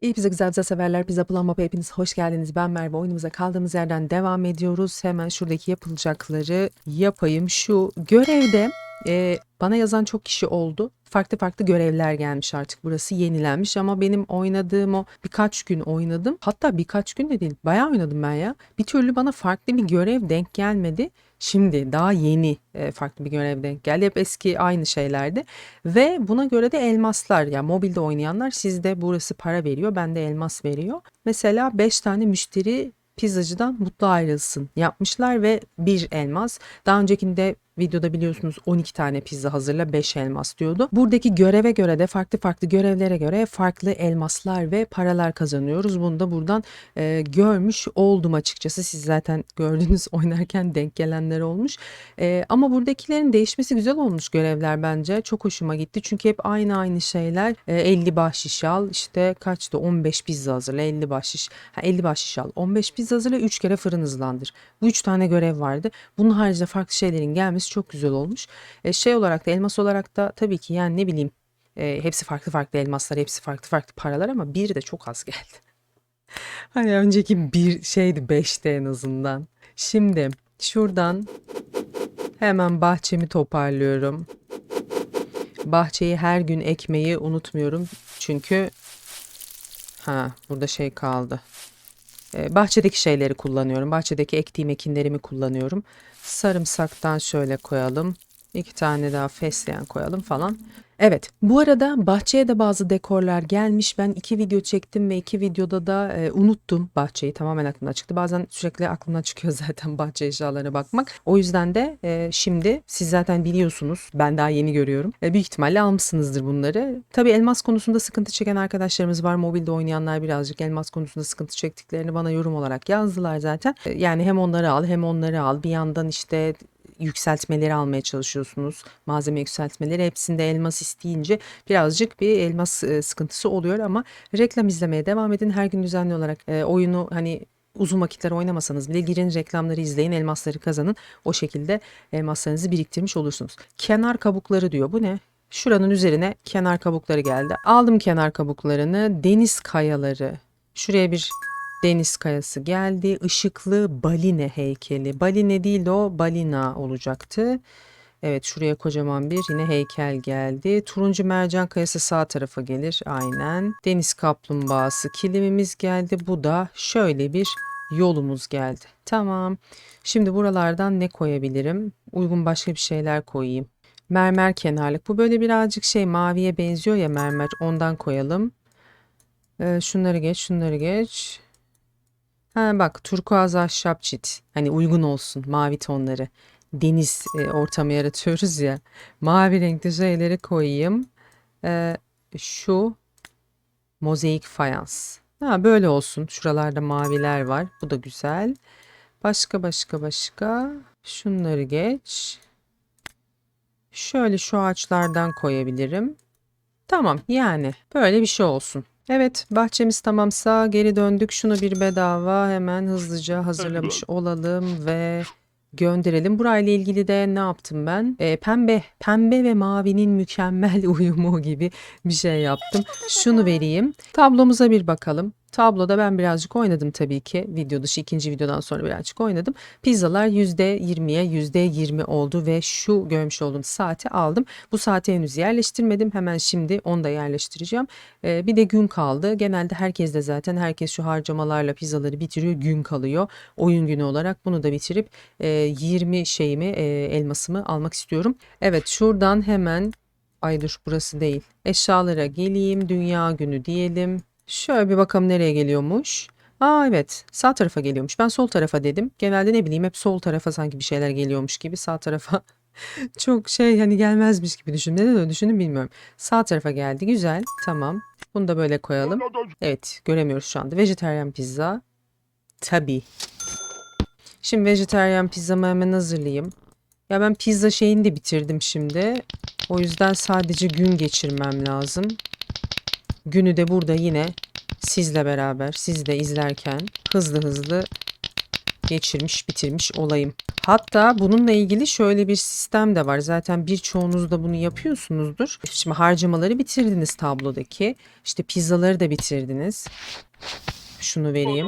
İyi pizza güzel pizza severler. Pizza Plan Map'a hepiniz hoş geldiniz. Ben Merve. Oyunumuza kaldığımız yerden devam ediyoruz. Hemen şuradaki yapılacakları yapayım. Şu görevde e, bana yazan çok kişi oldu. Farklı farklı görevler gelmiş artık. Burası yenilenmiş ama benim oynadığım o birkaç gün oynadım. Hatta birkaç gün de değil. Bayağı oynadım ben ya. Bir türlü bana farklı bir görev denk gelmedi. Şimdi daha yeni e, farklı bir görev denk geldi. Hep eski aynı şeylerdi. Ve buna göre de elmaslar yani mobilde oynayanlar sizde burası para veriyor. Bende elmas veriyor. Mesela 5 tane müşteri pizzacıdan mutlu ayrılsın yapmışlar ve bir elmas. Daha öncekinde videoda biliyorsunuz 12 tane pizza hazırla 5 elmas diyordu. Buradaki göreve göre de farklı farklı görevlere göre farklı elmaslar ve paralar kazanıyoruz. Bunu da buradan e, görmüş oldum açıkçası. Siz zaten gördünüz oynarken denk gelenler olmuş. E, ama buradakilerin değişmesi güzel olmuş görevler bence. Çok hoşuma gitti. Çünkü hep aynı aynı şeyler. E, 50 bahşiş al işte kaçtı 15 pizza hazırla 50 bahşiş. Ha, 50 bahşiş al 15 pizza hazırla 3 kere fırın hızlandır. Bu 3 tane görev vardı. Bunun haricinde farklı şeylerin gelmesi çok güzel olmuş. E, şey olarak da elmas olarak da tabii ki yani ne bileyim e, hepsi farklı farklı elmaslar, hepsi farklı farklı paralar ama biri de çok az geldi. Hani önceki bir şeydi beşte en azından. Şimdi şuradan hemen bahçemi toparlıyorum. Bahçeyi her gün ekmeyi unutmuyorum. Çünkü ha burada şey kaldı. Ee, bahçedeki şeyleri kullanıyorum. Bahçedeki ektiğim ekinlerimi kullanıyorum. Sarımsaktan şöyle koyalım. İki tane daha fesleğen koyalım falan. Evet bu arada bahçeye de bazı dekorlar gelmiş. Ben iki video çektim ve iki videoda da e, unuttum bahçeyi tamamen aklımdan çıktı. Bazen sürekli aklımdan çıkıyor zaten bahçe eşyalarına bakmak. O yüzden de e, şimdi siz zaten biliyorsunuz ben daha yeni görüyorum. E, büyük ihtimalle almışsınızdır bunları. Tabii elmas konusunda sıkıntı çeken arkadaşlarımız var. Mobilde oynayanlar birazcık elmas konusunda sıkıntı çektiklerini bana yorum olarak yazdılar zaten. E, yani hem onları al hem onları al. Bir yandan işte yükseltmeleri almaya çalışıyorsunuz. Malzeme yükseltmeleri hepsinde elmas isteyince birazcık bir elmas e, sıkıntısı oluyor ama reklam izlemeye devam edin. Her gün düzenli olarak e, oyunu hani uzun vakitler oynamasanız bile girin reklamları izleyin elmasları kazanın. O şekilde elmaslarınızı biriktirmiş olursunuz. Kenar kabukları diyor. Bu ne? Şuranın üzerine kenar kabukları geldi. Aldım kenar kabuklarını. Deniz kayaları. Şuraya bir deniz kayası geldi. Işıklı baline heykeli. Baline değil de o balina olacaktı. Evet şuraya kocaman bir yine heykel geldi. Turuncu mercan kayası sağ tarafa gelir aynen. Deniz kaplumbağası kilimimiz geldi. Bu da şöyle bir yolumuz geldi. Tamam. Şimdi buralardan ne koyabilirim? Uygun başka bir şeyler koyayım. Mermer kenarlık. Bu böyle birazcık şey maviye benziyor ya mermer. Ondan koyalım. Ee, şunları geç, şunları geç. Ha bak turkuaz ahşap çit. Hani uygun olsun mavi tonları. Deniz e, ortamı yaratıyoruz ya. Mavi renkli şeyleri koyayım. Ee, şu mozaik fayans. Ha böyle olsun. Şuralarda maviler var. Bu da güzel. Başka başka başka. Şunları geç. Şöyle şu ağaçlardan koyabilirim. Tamam yani böyle bir şey olsun. Evet bahçemiz tamamsa geri döndük. Şunu bir bedava hemen hızlıca hazırlamış olalım ve gönderelim. Burayla ilgili de ne yaptım ben? Ee, pembe, pembe ve mavinin mükemmel uyumu gibi bir şey yaptım. Şunu vereyim. Tablomuza bir bakalım. Tabloda ben birazcık oynadım tabii ki. Video dışı ikinci videodan sonra birazcık oynadım. Pizzalar %20'ye %20 oldu ve şu görmüş olduğunuz saati aldım. Bu saati henüz yerleştirmedim. Hemen şimdi onu da yerleştireceğim. Ee, bir de gün kaldı. Genelde herkes de zaten herkes şu harcamalarla pizzaları bitiriyor. Gün kalıyor. Oyun günü olarak bunu da bitirip e, 20 şeyimi e, elmasımı almak istiyorum. Evet şuradan hemen Ay dur burası değil. Eşyalara geleyim. Dünya günü diyelim. Şöyle bir bakalım nereye geliyormuş. Aa evet sağ tarafa geliyormuş. Ben sol tarafa dedim. Genelde ne bileyim hep sol tarafa sanki bir şeyler geliyormuş gibi sağ tarafa çok şey hani gelmezmiş gibi düşündüm. Neden öyle düşündüm bilmiyorum. Sağ tarafa geldi. Güzel. Tamam. Bunu da böyle koyalım. Evet göremiyoruz şu anda. Vejetaryen pizza. Tabii. Şimdi vejetaryen pizzamı hemen hazırlayayım. Ya ben pizza şeyini de bitirdim şimdi. O yüzden sadece gün geçirmem lazım. Günü de burada yine sizle beraber, siz de izlerken hızlı hızlı geçirmiş, bitirmiş olayım. Hatta bununla ilgili şöyle bir sistem de var. Zaten birçoğunuz da bunu yapıyorsunuzdur. Şimdi harcamaları bitirdiniz tablodaki. İşte pizzaları da bitirdiniz. Şunu vereyim.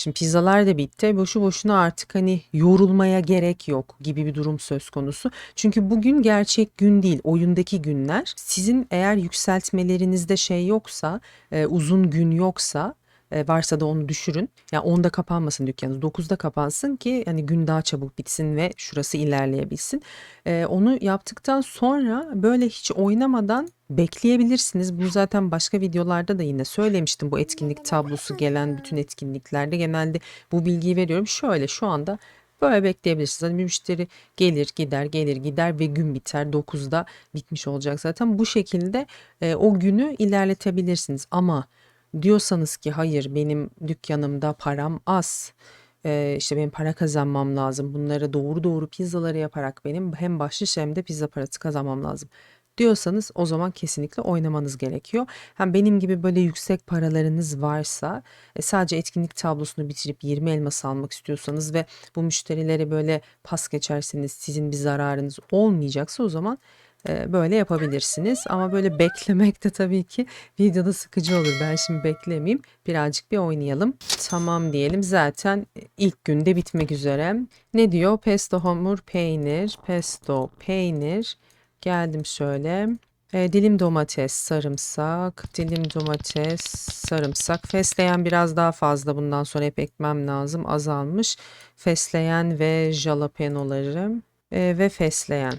Şimdi pizzalar da bitti. Boşu boşuna artık hani yorulmaya gerek yok gibi bir durum söz konusu. Çünkü bugün gerçek gün değil, oyundaki günler. Sizin eğer yükseltmelerinizde şey yoksa, e, uzun gün yoksa e, varsa da onu düşürün. Yani 10'da kapanmasın dükkanınız. 9'da kapansın ki hani gün daha çabuk bitsin ve şurası ilerleyebilsin. E, onu yaptıktan sonra böyle hiç oynamadan bekleyebilirsiniz. Bunu zaten başka videolarda da yine söylemiştim. Bu etkinlik tablosu gelen bütün etkinliklerde genelde bu bilgiyi veriyorum. Şöyle şu anda Böyle bekleyebilirsiniz. Hani bir müşteri gelir gider gelir gider ve gün biter 9'da bitmiş olacak zaten. Bu şekilde e, o günü ilerletebilirsiniz ama diyorsanız ki hayır benim dükkanımda param az. E, işte benim para kazanmam lazım. Bunları doğru doğru pizzaları yaparak benim hem bahşiş hem de pizza parası kazanmam lazım. diyorsanız o zaman kesinlikle oynamanız gerekiyor. Hem benim gibi böyle yüksek paralarınız varsa e, sadece etkinlik tablosunu bitirip 20 elmas almak istiyorsanız ve bu müşterilere böyle pas geçerseniz sizin bir zararınız olmayacaksa o zaman böyle yapabilirsiniz. Ama böyle beklemek de tabii ki videoda sıkıcı olur. Ben şimdi beklemeyeyim. Birazcık bir oynayalım. Tamam diyelim. Zaten ilk günde bitmek üzere. Ne diyor? Pesto hamur peynir. Pesto peynir. Geldim şöyle. E, dilim domates, sarımsak, dilim domates, sarımsak. Fesleğen biraz daha fazla bundan sonra hep ekmem lazım. Azalmış. Fesleğen ve jalapenoları e, ve fesleğen.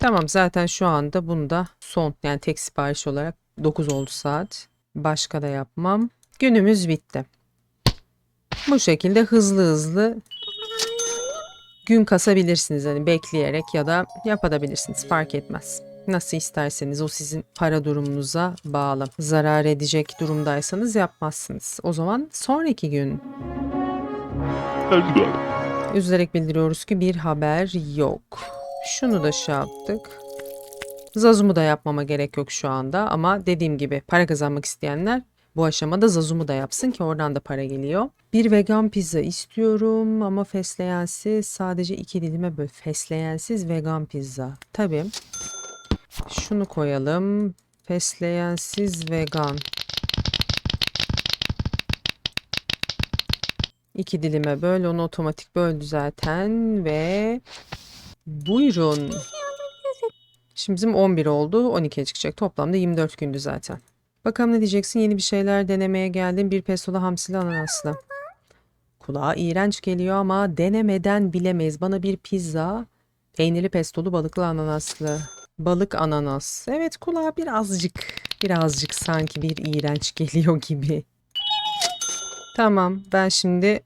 Tamam zaten şu anda bunda son yani tek sipariş olarak 9 oldu saat. Başka da yapmam. Günümüz bitti. Bu şekilde hızlı hızlı gün kasabilirsiniz hani bekleyerek ya da yapabilirsiniz fark etmez. Nasıl isterseniz o sizin para durumunuza bağlı. Zarar edecek durumdaysanız yapmazsınız. O zaman sonraki gün. Üzülerek bildiriyoruz ki bir haber yok. Şunu da şey yaptık. Zazumu da yapmama gerek yok şu anda ama dediğim gibi para kazanmak isteyenler bu aşamada zazumu da yapsın ki oradan da para geliyor. Bir vegan pizza istiyorum ama fesleğensiz sadece iki dilime böl. Fesleğensiz vegan pizza. Tabii. Şunu koyalım. Fesleğensiz vegan. İki dilime böl. Onu otomatik böldü zaten ve buyurun. Şimdi bizim 11 oldu. 12'ye çıkacak. Toplamda 24 gündü zaten. Bakalım ne diyeceksin? Yeni bir şeyler denemeye geldim. Bir pesolu hamsili ananaslı. Kulağa iğrenç geliyor ama denemeden bilemeyiz. Bana bir pizza, peynirli pestolu balıklı ananaslı. Balık ananas. Evet kulağa birazcık, birazcık sanki bir iğrenç geliyor gibi. Tamam ben şimdi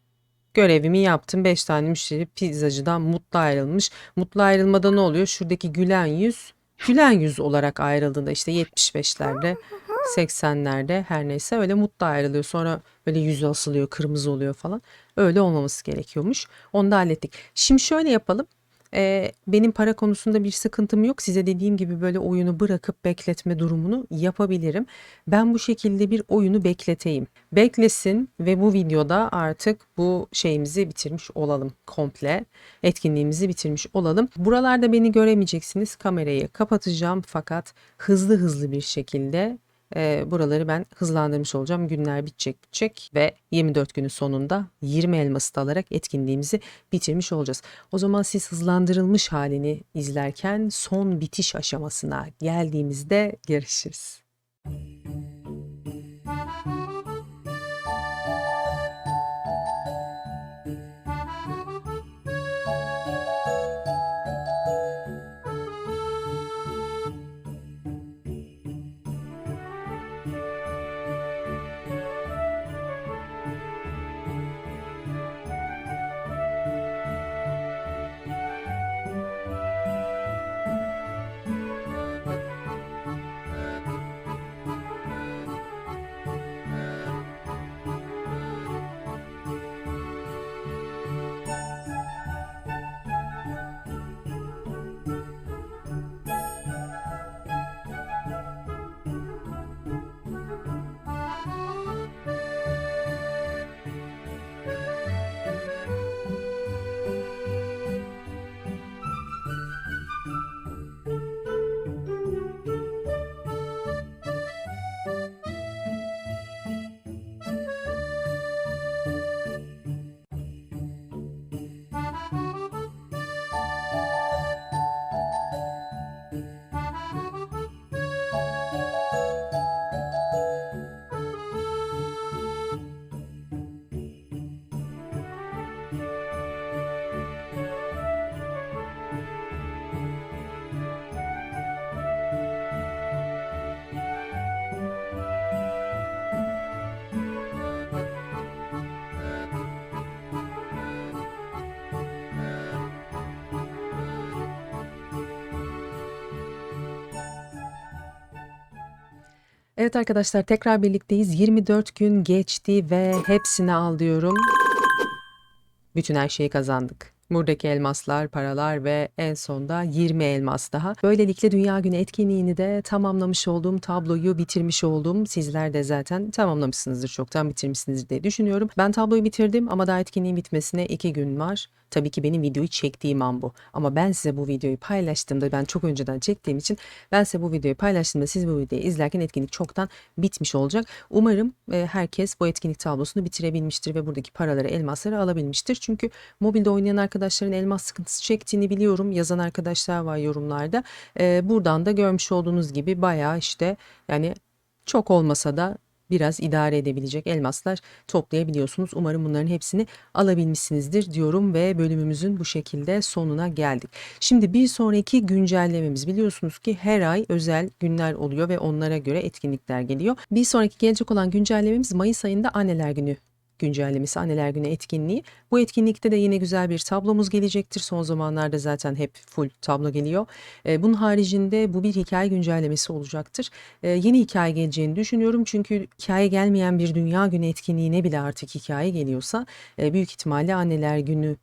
görevimi yaptım. 5 tane müşteri pizzacıdan mutlu ayrılmış. Mutlu ayrılmada ne oluyor? Şuradaki gülen yüz gülen yüz olarak ayrıldığında işte 75'lerde 80'lerde her neyse öyle mutlu ayrılıyor. Sonra böyle yüzü asılıyor, kırmızı oluyor falan. Öyle olmaması gerekiyormuş. Onu da hallettik. Şimdi şöyle yapalım. Ee, benim para konusunda bir sıkıntım yok. Size dediğim gibi böyle oyunu bırakıp bekletme durumunu yapabilirim. Ben bu şekilde bir oyunu bekleteyim. Beklesin ve bu videoda artık bu şeyimizi bitirmiş olalım komple. Etkinliğimizi bitirmiş olalım. Buralarda beni göremeyeceksiniz. Kamerayı kapatacağım fakat hızlı hızlı bir şekilde e, buraları ben hızlandırmış olacağım. Günler bitecek bitecek ve 24 günün sonunda 20 elması alarak etkinliğimizi bitirmiş olacağız. O zaman siz hızlandırılmış halini izlerken son bitiş aşamasına geldiğimizde görüşürüz. Evet arkadaşlar tekrar birlikteyiz. 24 gün geçti ve hepsini al diyorum. Bütün her şeyi kazandık. Buradaki elmaslar, paralar ve en sonda 20 elmas daha. Böylelikle Dünya Günü etkinliğini de tamamlamış olduğum tabloyu bitirmiş oldum. Sizler de zaten tamamlamışsınızdır, çoktan bitirmişsinizdir diye düşünüyorum. Ben tabloyu bitirdim ama daha etkinliğin bitmesine 2 gün var. Tabii ki benim videoyu çektiğim an bu. Ama ben size bu videoyu paylaştığımda ben çok önceden çektiğim için ben size bu videoyu paylaştığımda siz bu videoyu izlerken etkinlik çoktan bitmiş olacak. Umarım e, herkes bu etkinlik tablosunu bitirebilmiştir ve buradaki paraları, elmasları alabilmiştir. Çünkü mobilde oynayan arkadaşların elmas sıkıntısı çektiğini biliyorum. Yazan arkadaşlar var yorumlarda. E, buradan da görmüş olduğunuz gibi bayağı işte yani çok olmasa da biraz idare edebilecek elmaslar toplayabiliyorsunuz. Umarım bunların hepsini alabilmişsinizdir diyorum ve bölümümüzün bu şekilde sonuna geldik. Şimdi bir sonraki güncellememiz biliyorsunuz ki her ay özel günler oluyor ve onlara göre etkinlikler geliyor. Bir sonraki gelecek olan güncellememiz Mayıs ayında Anneler Günü güncellemesi Anneler Günü etkinliği. Bu etkinlikte de yine güzel bir tablomuz gelecektir. Son zamanlarda zaten hep full tablo geliyor. E, bunun haricinde bu bir hikaye güncellemesi olacaktır. E, yeni hikaye geleceğini düşünüyorum. Çünkü hikaye gelmeyen bir Dünya Günü etkinliğine bile artık hikaye geliyorsa e, büyük ihtimalle Anneler Günü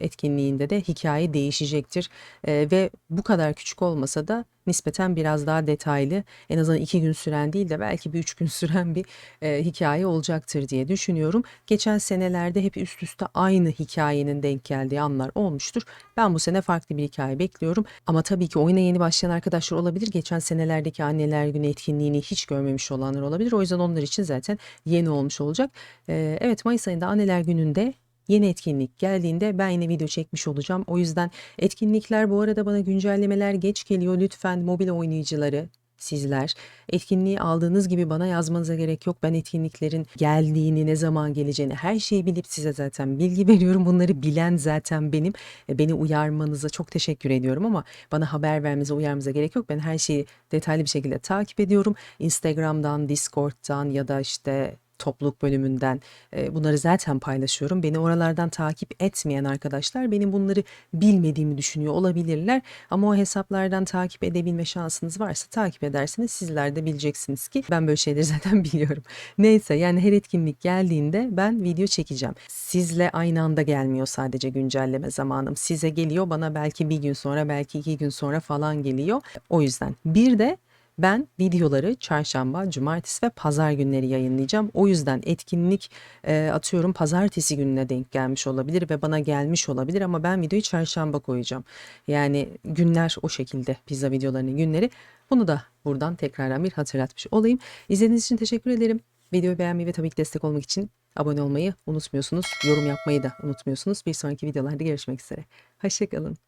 etkinliğinde de hikaye değişecektir. E, ve bu kadar küçük olmasa da nispeten biraz daha detaylı en azından iki gün süren değil de belki bir üç gün süren bir e, hikaye olacaktır diye düşünüyorum. Geçen senelerde hep üst üste aynı hikayenin denk geldiği anlar olmuştur. Ben bu sene farklı bir hikaye bekliyorum. Ama tabii ki oyuna yeni başlayan arkadaşlar olabilir. Geçen senelerdeki anneler günü etkinliğini hiç görmemiş olanlar olabilir. O yüzden onlar için zaten yeni olmuş olacak. E, evet Mayıs ayında anneler gününde Yeni etkinlik geldiğinde ben yine video çekmiş olacağım. O yüzden etkinlikler bu arada bana güncellemeler geç geliyor. Lütfen mobil oynayıcıları sizler etkinliği aldığınız gibi bana yazmanıza gerek yok. Ben etkinliklerin geldiğini, ne zaman geleceğini her şeyi bilip size zaten bilgi veriyorum. Bunları bilen zaten benim. E, Beni uyarmanıza çok teşekkür ediyorum ama bana haber vermenize, uyarmanıza gerek yok. Ben her şeyi detaylı bir şekilde takip ediyorum. Instagram'dan, Discord'dan ya da işte topluluk bölümünden e, bunları zaten paylaşıyorum. Beni oralardan takip etmeyen arkadaşlar benim bunları bilmediğimi düşünüyor olabilirler. Ama o hesaplardan takip edebilme şansınız varsa takip edersiniz. Sizler de bileceksiniz ki ben böyle şeyleri zaten biliyorum. Neyse yani her etkinlik geldiğinde ben video çekeceğim. Sizle aynı anda gelmiyor sadece güncelleme zamanım. Size geliyor bana belki bir gün sonra belki iki gün sonra falan geliyor. O yüzden bir de ben videoları çarşamba, cumartesi ve pazar günleri yayınlayacağım. O yüzden etkinlik e, atıyorum pazartesi gününe denk gelmiş olabilir ve bana gelmiş olabilir ama ben videoyu çarşamba koyacağım. Yani günler o şekilde pizza videolarının günleri. Bunu da buradan tekrardan bir hatırlatmış olayım. İzlediğiniz için teşekkür ederim. Videoyu beğenmeyi ve tabii ki destek olmak için abone olmayı unutmuyorsunuz. Yorum yapmayı da unutmuyorsunuz. Bir sonraki videolarda görüşmek üzere. Hoşçakalın.